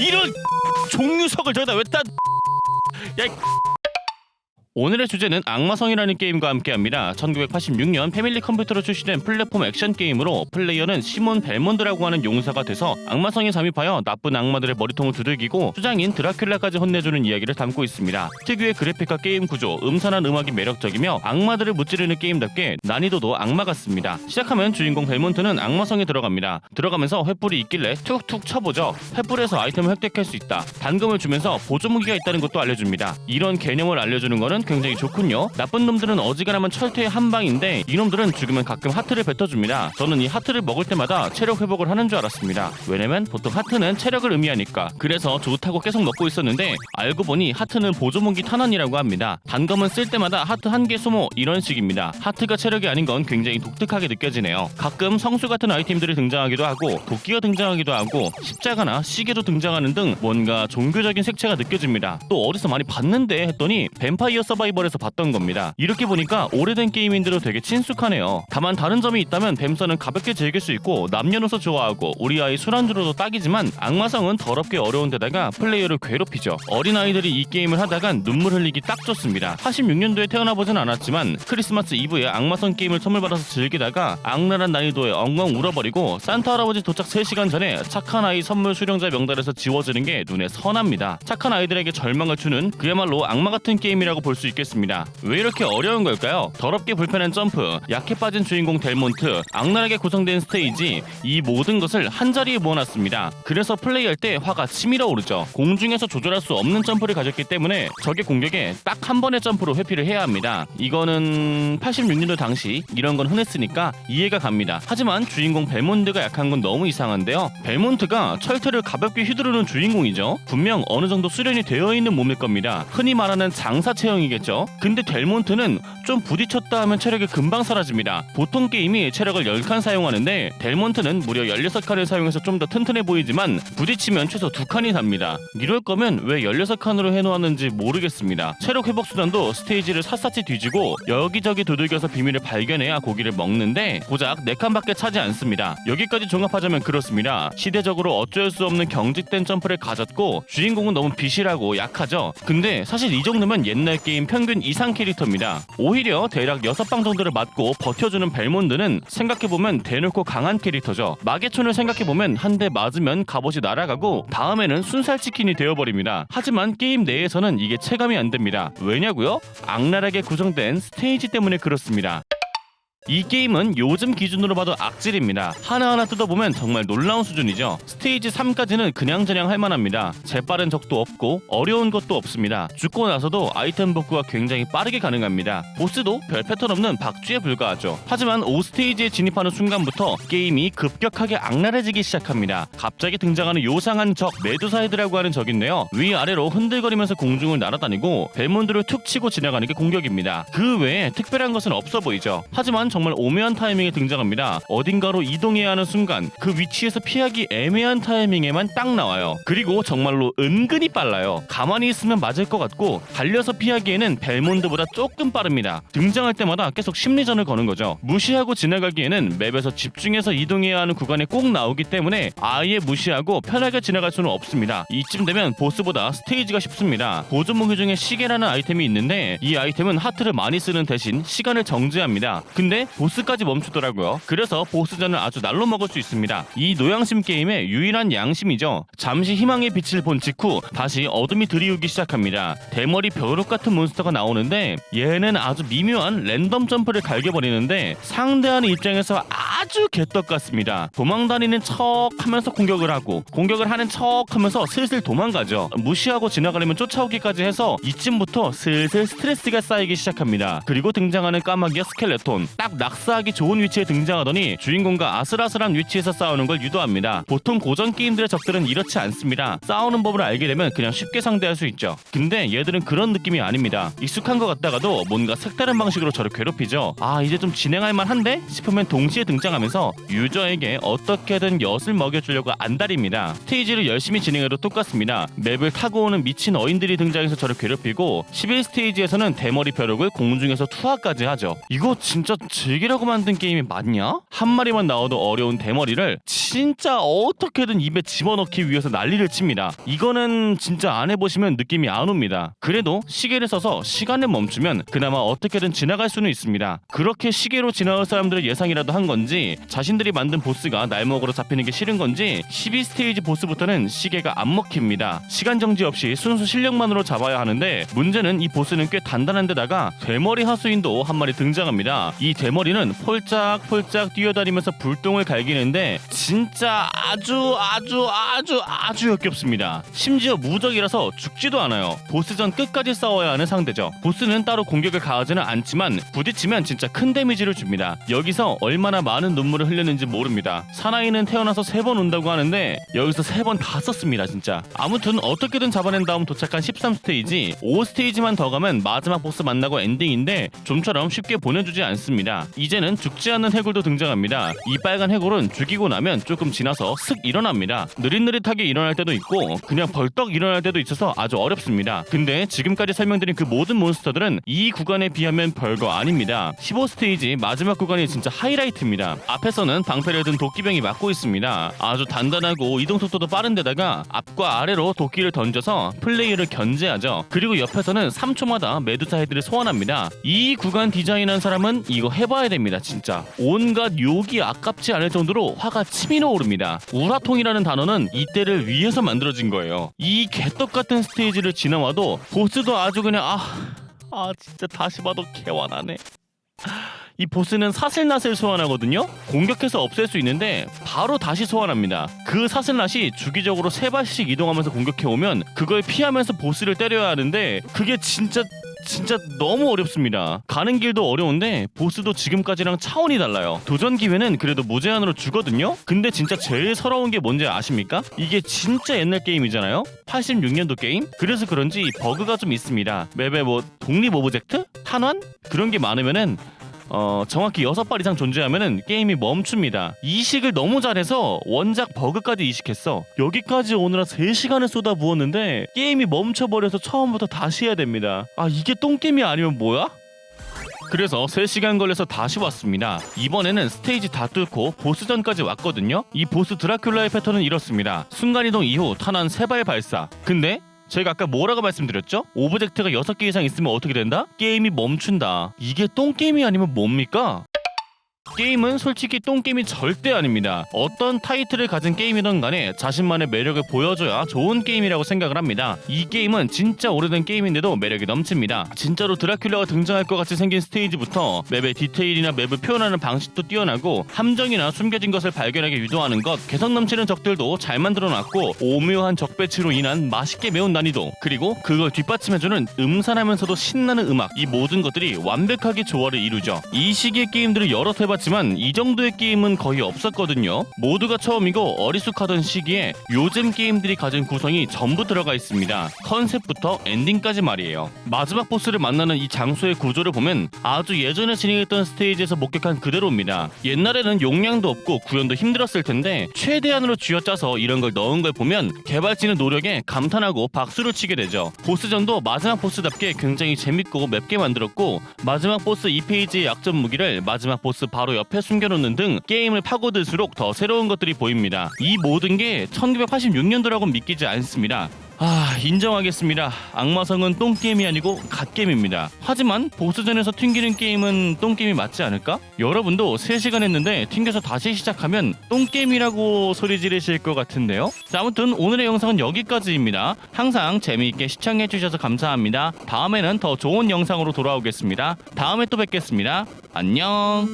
이런 종류석을 저기다 왜따 야이 오늘의 주제는 악마성이라는 게임과 함께합니다. 1986년 패밀리 컴퓨터로 출시된 플랫폼 액션 게임으로 플레이어는 시몬 벨몬드라고 하는 용사가 돼서 악마성에 잠입하여 나쁜 악마들의 머리통을 두들기고 수장인 드라큘라까지 혼내주는 이야기를 담고 있습니다. 특유의 그래픽과 게임 구조, 음산한 음악이 매력적이며 악마들을 무찌르는 게임답게 난이도도 악마 같습니다. 시작하면 주인공 벨몬트는 악마성에 들어갑니다. 들어가면서 횃불이 있길래 툭툭 쳐보죠. 횃불에서 아이템을 획득할 수 있다. 단금을 주면서 보조 무기가 있다는 것도 알려줍니다. 이런 개념을 알려주는 거는 굉장히 좋군요. 나쁜 놈들은 어지간하면 철퇴의 한 방인데 이놈들은 죽으면 가끔 하트를 뱉어줍니다. 저는 이 하트를 먹을 때마다 체력 회복을 하는 줄 알았습니다. 왜냐면 보통 하트는 체력을 의미하니까. 그래서 좋다고 계속 먹고 있었는데 알고 보니 하트는 보조무기 탄환이라고 합니다. 단검은 쓸 때마다 하트 한 개 소모 이런 식입니다. 하트가 체력이 아닌 건 굉장히 독특하게 느껴지네요. 가끔 성수 같은 아이템들이 등장하기도 하고 도끼가 등장하기도 하고 십자가나 시계도 등장하는 등 뭔가 종교적인 색채가 느껴집니다. 또 어디서 많이 봤는데 했더니 뱀파이어 서 바이벌에서 봤던 겁니다. 이렇게 보니까 오래된 게임인데도 되게 친숙하네요. 다만 다른 점이 있다면 뱀서는 가볍게 즐길 수 있고 남녀노소 좋아하고 우리 아이 술안주로도 딱이지만 악마성은 더럽게 어려운 데다가 플레이어를 괴롭히죠. 어린 아이들이 이 게임을 하다간 눈물 흘리기 딱 좋습니다. 86년도에 태어나 보진 않았지만 크리스마스 이브에 악마성 게임을 선물 받아서 즐기다가 악랄한 난이도에 엉엉 울어버리고 산타 할아버지 도착 3시간 전에 착한 아이 선물 수령자 명단에서 지워지는 게 눈에 선합니다. 착한 아이들에게 절망을 주는 그야말로 악마 같은 게임이라고 볼수 있겠습니다. 왜 이렇게 어려운 걸까요? 더럽게 불편한 점프, 약해 빠진 주인공 델몬트, 악랄하게 구성된 스테이지 이 모든 것을 한 자리에 모아놨습니다. 그래서 플레이할 때 화가 치밀어 오르죠. 공중에서 조절할 수 없는 점프를 가졌기 때문에 적의 공격에 딱 한 번의 점프로 회피를 해야 합니다. 이거는 86년도 당시 이런 건 흔했으니까 이해가 갑니다. 하지만 주인공 벨몬트가 약한 건 너무 이상한데요. 벨몬트가 철퇴를 가볍게 휘두르는 주인공이죠. 분명 어느 정도 수련이 되어 있는 몸일 겁니다. 흔히 말하는 장사 체형이 겠죠. 근데 델몬트는 좀 부딪혔다 하면 체력이 금방 사라집니다. 보통 게임이 체력을 10칸 사용하는데 델몬트는 무려 16칸을 사용해서 좀 더 튼튼해 보이지만 부딪히면 최소 2칸이 답니다. 이럴 거면 왜 16칸으로 해놓았는지 모르겠습니다. 체력 회복 수단도 스테이지를 샅샅이 뒤지고 여기저기 두들겨서 비밀을 발견해야 고기를 먹는데 고작 4칸밖에 차지 않습니다. 여기까지 종합하자면 그렇습니다. 시대적으로 어쩔 수 없는 경직된 점프를 가졌고 주인공은 너무 비실하고 약하죠. 근데 사실 이 정도면 옛날 게임 평균 이상 캐릭터입니다. 오히려 대략 6방 정도를 맞고 버텨주는 벨몬드는 생각해보면 대놓고 강한 캐릭터죠. 마계촌을 생각해보면 한 대 맞으면 갑옷이 날아가고 다음에는 순살치킨이 되어버립니다. 하지만 게임 내에서는 이게 체감이 안 됩니다. 왜냐고요? 악랄하게 구성된 스테이지 때문에 그렇습니다. 이 게임은 요즘 기준으로 봐도 악질입니다. 하나하나 뜯어보면 정말 놀라운 수준이죠. 스테이지 3까지는 그냥저냥 할만합니다. 재빠른 적도 없고 어려운 것도 없습니다. 죽고 나서도 아이템 복구가 굉장히 빠르게 가능합니다. 보스도 별 패턴 없는 박쥐에 불과하죠. 하지만 5스테이지에 진입하는 순간부터 게임이 급격하게 악랄해지기 시작합니다. 갑자기 등장하는 요상한 적 메두사이드라고 하는 적인데요. 위아래로 흔들거리면서 공중을 날아다니고 벨몬드를 툭 치고 지나가는 게 공격입니다. 그 외에 특별한 것은 없어 보이죠. 하지만 정말 오묘한 타이밍에 등장합니다. 어딘가로 이동해야 하는 순간 그 위치에서 피하기 애매한 타이밍에만 딱 나와요. 그리고 정말로 은근히 빨라요. 가만히 있으면 맞을 것 같고 달려서 피하기에는 벨몬드보다 조금 빠릅니다. 등장할 때마다 계속 심리전을 거는 거죠. 무시하고 지나가기에는 맵에서 집중해서 이동해야 하는 구간에 꼭 나오기 때문에 아예 무시하고 편하게 지나갈 수는 없습니다. 이쯤 되면 보스보다 스테이지가 쉽습니다. 보조 무기 중에 시계라는 아이템이 있는데 이 아이템은 하트를 많이 쓰는 대신 시간을 정지합니다. 근데 보스까지 멈추더라고요. 그래서 보스전을 아주 날로 먹을 수 있습니다. 이 노양심 게임의 유일한 양심이죠. 잠시 희망의 빛을 본 직후 다시 어둠이 들이우기 시작합니다. 대머리 벼룩 같은 몬스터가 나오는데 얘는 아주 미묘한 랜덤 점프를 갈겨버리는데 상대하는 입장에서 아주 개떡 같습니다. 도망다니는 척 하면서 공격을 하고 공격을 하는 척 하면서 슬슬 도망가죠. 무시하고 지나가려면 쫓아오기까지 해서 이쯤부터 슬슬 스트레스가 쌓이기 시작합니다. 그리고 등장하는 까마귀와 스켈레톤 딱 낙사하기 좋은 위치에 등장하더니 주인공과 아슬아슬한 위치에서 싸우는 걸 유도합니다. 보통 고전 게임들의 적들은 이렇지 않습니다. 싸우는 법을 알게 되면 그냥 쉽게 상대할 수 있죠. 근데 얘들은 그런 느낌이 아닙니다. 익숙한 것 같다가도 뭔가 색다른 방식으로 저를 괴롭히죠. 아 이제 좀 진행할 만한데 싶으면 동시에 등장 하면서 유저에게 어떻게든 엿을 먹여주려고 안달입니다. 스테이지를 열심히 진행해도 똑같습니다. 맵을 타고 오는 미친 어인들이 등장해서 저를 괴롭히고 11스테이지에서는 대머리 벼룩을 공중에서 투하까지 하죠. 이거 진짜 즐기라고 만든 게임이 맞냐? 한 마리만 나와도 어려운 대머리를 진짜 어떻게든 입에 집어넣기 위해서 난리를 칩니다. 이거는 진짜 안 해보시면 느낌이 안 옵니다. 그래도 시계를 써서 시간을 멈추면 그나마 어떻게든 지나갈 수는 있습니다. 그렇게 시계로 지나갈 사람들의 예상이라도 한 건지 자신들이 만든 보스가 날먹으로 잡히는 게 싫은 건지 12스테이지 보스부터는 시계가 안 먹힙니다. 시간 정지 없이 순수 실력만으로 잡아야 하는데 문제는 이 보스는 꽤 단단한 데다가 되머리 하수인도 한 마리 등장합니다. 이 되머리는 폴짝폴짝 뛰어다니면서 불똥을 갈기는데 진짜 아주 아주 아주 아주 역겹습니다. 심지어 무적이라서 죽지도 않아요. 보스전 끝까지 싸워야 하는 상대죠. 보스는 따로 공격을 가하지는 않지만 부딪히면 진짜 큰 데미지를 줍니다. 여기서 얼마나 많은 눈물을 흘렸는지 모릅니다. 사나이는 태어나서 세 번 온다고 하는데 여기서 세 번 다 썼습니다 진짜. 아무튼 어떻게든 잡아낸 다음 도착한 13스테이지 5스테이지만 더 가면 마지막 보스 만나고 엔딩인데 좀처럼 쉽게 보내주지 않습니다. 이제는 죽지 않는 해골도 등장합니다. 이 빨간 해골은 죽이고 나면 조금 지나서 슥 일어납니다. 느릿느릿하게 일어날 때도 있고 그냥 벌떡 일어날 때도 있어서 아주 어렵습니다. 근데 지금까지 설명드린 그 모든 몬스터들은 이 구간에 비하면 별거 아닙니다. 15스테이지 마지막 구간이 진짜 하이라이트입니다. 앞에서는 방패를 든 도끼병이 막고 있습니다. 아주 단단하고 이동 속도도 빠른 데다가 앞과 아래로 도끼를 던져서 플레이어를 견제하죠. 그리고 옆에서는 3초마다 메두사 헤드를 소환합니다. 이 구간 디자인한 사람은 이거 해봐야 됩니다. 진짜 온갖 욕이 아깝지 않을 정도로 화가 치밀 어 오릅니다. 우라통이라는 단어는 이때를 위해서 만들어진 거예요. 이 개떡 같은 스테이지를 지나와도 보스도 아주 그냥 아, 아 진짜 다시 봐도 개화나네. 이 보스는 사슬낫을 소환하거든요. 공격해서 없앨 수 있는데 바로 다시 소환합니다. 그 사슬낫이 주기적으로 세 발씩 이동하면서 공격해 오면 그걸 피하면서 보스를 때려야 하는데 그게 진짜 진짜 너무 어렵습니다. 가는 길도 어려운데 보스도 지금까지랑 차원이 달라요. 도전 기회는 그래도 무제한으로 주거든요. 근데 진짜 제일 서러운 게 뭔지 아십니까? 이게 진짜 옛날 게임이잖아요. 86년도 게임. 그래서 그런지 버그가 좀 있습니다. 맵에 뭐 독립 오브젝트, 탄환 그런 게 많으면은 어, 정확히 6발 이상 존재하면은 게임이 멈춥니다. 이식을 너무 잘해서 원작 버그까지 이식했어. 여기까지 오느라 3시간을 쏟아 부었는데 게임이 멈춰버려서 처음부터 다시 해야 됩니다. 아, 이게 똥게임이 아니면 뭐야? 그래서 3시간 걸려서 다시 왔습니다. 이번에는 스테이지 다 뚫고 보스전까지 왔거든요. 이 보스 드라큘라의 패턴은 이렇습니다. 순간이동 이후 탄환 3발 발사. 근데 제가 아까 뭐라고 말씀드렸죠? 오브젝트가 6개 이상 있으면 어떻게 된다? 게임이 멈춘다. 이게 똥게임이 아니면 뭡니까? 게임은 솔직히 똥게임이 절대 아닙니다. 어떤 타이틀을 가진 게임이든 간에 자신만의 매력을 보여줘야 좋은 게임이라고 생각을 합니다. 이 게임은 진짜 오래된 게임인데도 매력이 넘칩니다. 진짜로 드라큘라가 등장할 것 같이 생긴 스테이지부터 맵의 디테일이나 맵을 표현하는 방식도 뛰어나고 함정이나 숨겨진 것을 발견하게 유도하는 것, 개성 넘치는 적들도 잘 만들어놨고 오묘한 적 배치로 인한 맛있게 매운 난이도 그리고 그걸 뒷받침해주는 음산하면서도 신나는 음악 이 모든 것들이 완벽하게 조화를 이루죠. 이 시기의 게임들을 여러 해봤 지만 이 정도의 게임은 거의 없었거든요. 모두가 처음이고 어리숙하던 시기에 요즘 게임들이 가진 구성이 전부 들어가 있습니다. 컨셉부터 엔딩까지 말이에요. 마지막 보스를 만나는 이 장소의 구조를 보면 아주 예전에 진행했던 스테이지에서 목격한 그대로입니다. 옛날에는 용량도 없고 구현도 힘들었을 텐데 최대한으로 쥐어짜서 이런 걸 넣은 걸 보면 개발진의 노력에 감탄하고 박수를 치게 되죠. 보스전도 마지막 보스답게 굉장히 재밌고 맵게 만들었고 마지막 보스 2페이지의 약점 무기를 마지막 보스 바로 옆에 숨겨놓는 등 게임을 파고들수록 더 새로운 것들이 보입니다. 이 모든 게 1986년도라고 믿기지 않습니다. 아 인정하겠습니다. 악마성은 똥게임이 아니고 갓게임입니다. 하지만 보스전에서 튕기는 게임은 똥게임이 맞지 않을까? 여러분도 3시간 했는데 튕겨서 다시 시작하면 똥게임이라고 소리 지르실 것 같은데요? 자 아무튼 오늘의 영상은 여기까지입니다. 항상 재미있게 시청해주셔서 감사합니다. 다음에는 더 좋은 영상으로 돌아오겠습니다. 다음에 또 뵙겠습니다. 안녕